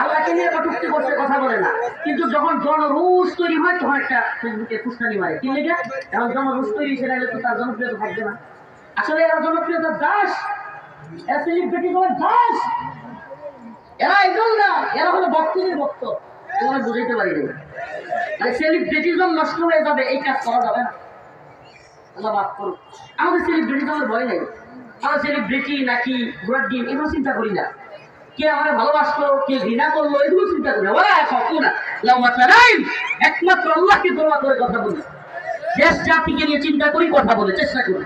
আল্লাহকে নিয়ে কটুক্তি করতে কথা বলে না। কিন্তু যখন জনরুষ তৈরি হয়, তখন একটা ফেসবুকে ফুসকানি মারে। কি লেগে? এখন জনরুষ তৈরি, সেটা তো তার জনপ্রিয়তা থাকবে না। আসলে এরা জনপ্রিয়তার দাস। এরা সেলিব্রিটি তোমার দাস। এরা একদম না। এরা হলো এগুলো বুঝাইতে পারি না সেলিব্রিটিজম নষ্ট হয়ে যাবে, এই কাজ করা যাবে না। আল্লাহ মাফ করুক। আমাদের সেলিব্রিটিজমের ভয় নেই। আমরা সেলিব্রিটি নাকি ডিম, এগুলো চিন্তা করি না। কে আমার ভালোবাসলো, কে ঘৃণা করল, এগুলো চিন্তা করি ওরা একমাত্র আল্লাহকে দোয়া করে কথা বলি। দেশ জাতিকে নিয়ে চিন্তা করি, কথা বলে, চেষ্টা করি।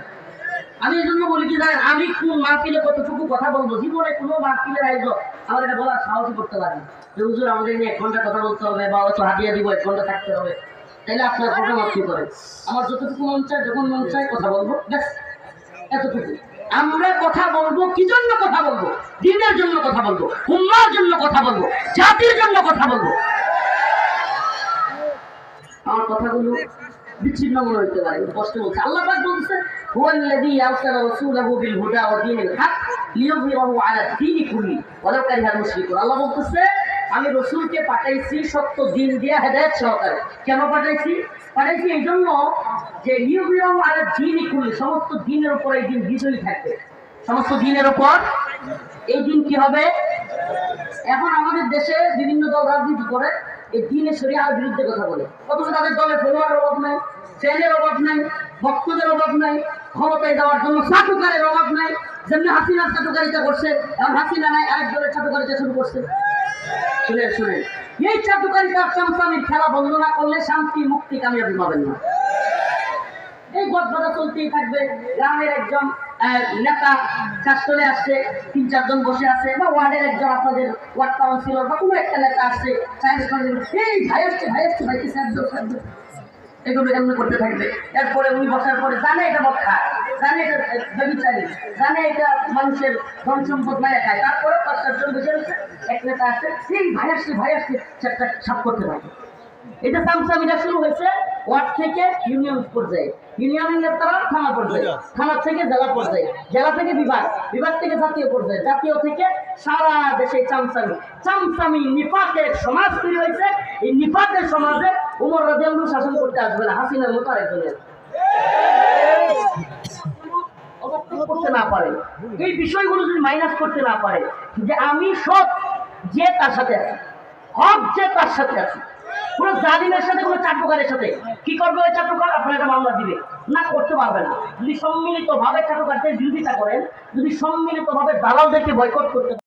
আমি এই জন্য বলি কি আমি কোন মাহফিলে কতটুকু কথা বলব? জীবনে কোনো মাহফিলের আয়োজন আমার এটা বলার সাহসই করতে পারি। যে হুজুর, আমাদের নিয়ে এক ঘণ্টা কথা বলতে হবে বা হয়তো হাতিয়ে দিব, এক ঘণ্টা থাকতে হবে। তাহলে আপনার কথা মাফি করে আমার যতটুকু মন চায়, যখন মন চায় কথা বলব, ব্যাস এতটুকু আমরা কথা বলব কি জন্য কথা বলব? দিনের জন্য কথা বলব, উম্মার জন্য কথা বলব, জাতির জন্য কথা বলব? আমার কথাগুলো বিচ্ছিন্ন মনে হতে পারে কষ্ট বলছে আল্লাহ পাক বলছে হুয়াল্লাযী আরসালা রাসূলাহু বিল হুদা ওয়া দীনিল হক লিইয়ুযহিরাহু আলা কুল্লি ওয়ালাউ কারিহাল মুশরিকুন। আল্লাহ বলতেছে আমি রসুলকে পাঠাইছি সত্য দিন দিয়া হেদায়েত সহকারে। কেন পাঠাইছি? পাঠাইছি এই জন্য যে লিইয়ুযহিরাহু আর দীনি কুল্লি সমস্ত দিনের উপর এই দিন বিজয়ী থাকবে। সমস্ত দিনের উপর এই দিন কি হবে? এখন আমাদের দেশে বিভিন্ন দল রাজনীতি করে, এই দিনে শরিয়ার বিরুদ্ধে কথা বলে। অথচ তাদের দলে ফলোয়ার অভাব নাই চ্যানেলের অভাব নাই, ভক্তদের অভাব নাই, ক্ষমতায় যাওয়ার জন্য চাটুকারের অভাব নাই, যেমনি হাসিনার চাটুকারিতা করছে এখন হাসিনা নাই, আরেক দলের চাটুকারিতা শুরু করছে। শুনে শুনে এই চাটুকারিতার চামচামির খেলা বন্ধ না করলে শান্তি, মুক্তি, কামিয়াবি পাবেন না। এই গদবাদা চলতেই থাকবে। গ্রামের একজন নেতা চলে আসছে, তিন, চারজন বসে আছে, বা ওয়ার্ডের একজন আপনাদের ওয়ার্ড কাউন্সিলর বা কোনো একটা নেতা আসছে চাইনিজ এই ভাই আসছে ভাই আসছে স্যার দাও স্যার এগুলো এমনি করতে থাকবে? এরপরে উনি বসার পরে জানে এটা মদ খায় জানে এটা ব্যবচারী জানে এটা মানুষের ধন সম্পদ মায়া খায়। তারপরে বসে রয়েছে। এক নেতা আসছে সেই ভাই আসছে ভাই আসছে সাপ করতে পারে এটা সামসামিটা শুরু হয়েছে ওয়ার্ড থেকে ইউনিয়ন পর্যায়ে। ইউনিয়নের নেতারা থানা পর্যায়ে। থানা থেকে জেলা পর্যায়ে। জেলা থেকে বিভাগ। বিভাগ থেকে জাতীয় পর্যায়ে। জাতীয় থেকে সারা দেশে চামচামি। চামচামি নিপাতের সমাজ তৈরি হয়েছে। এই নিপাতের সমাজে উমর রাজিয়াল্লু শাসন করতে আসবে না। হাসিনার মতো আরেকজনের। করতে না পারে। এই বিষয়গুলো যদি মাইনাস করতে না পারে, যে আমি সৎ যে তার সাথে আছি, হক যে তার সাথে কোনো জালিমের সাথে, কোনো চাটুকারের সাথে, কি করবে ওই চাটুকার? আপনার একটা মামলা দিবে। না, করতে পারবে না। যদি সম্মিলিত ভাবে চাটুকারদের বিরোধিতা করেন, যদি সম্মিলিত ভাবে দালালদেরকে বয়কট করতে